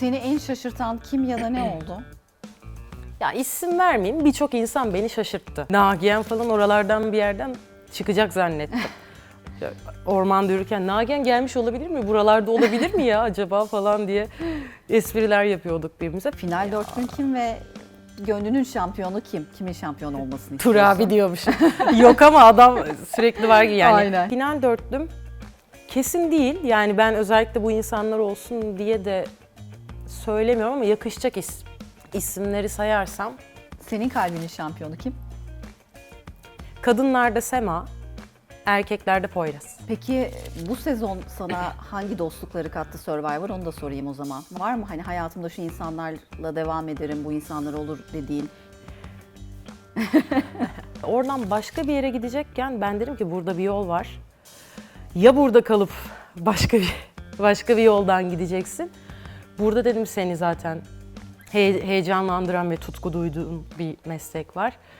Seni en şaşırtan kim ya da ne oldu? Ya isim vermeyeyim birçok insan beni şaşırttı. Nagihan falan oralardan bir yerden çıkacak zannettim. Ormanda yürürken Nagihan gelmiş olabilir mi? Buralarda olabilir mi ya acaba falan diye espriler yapıyorduk birbirimize. Final dört gün kim ve gönlünün şampiyonu kim? Kimin şampiyon olmasını istiyorsun? abi diyormuş. Yok ama adam sürekli var ki yani. Aynen. Final dörtlüm kesin değil. Yani ben özellikle bu insanlar olsun diye de söylemiyorum ama yakışacak is- isimleri sayarsam Senin kalbinin şampiyonu kim? kadınlarda Sema, erkeklerde Poyraz. Peki bu sezon sana hangi dostlukları kattı Survivor onu da sorayım o zaman. Var mı hani hayatımda şu insanlarla devam ederim, bu insanlar olur dediğin? Oradan başka bir yere gidecekken ben derim ki burada bir yol var. Ya burada kalıp başka bir başka bir yoldan gideceksin. Burada dedim seni zaten he- heyecanlandıran ve tutku duyduğun bir meslek var.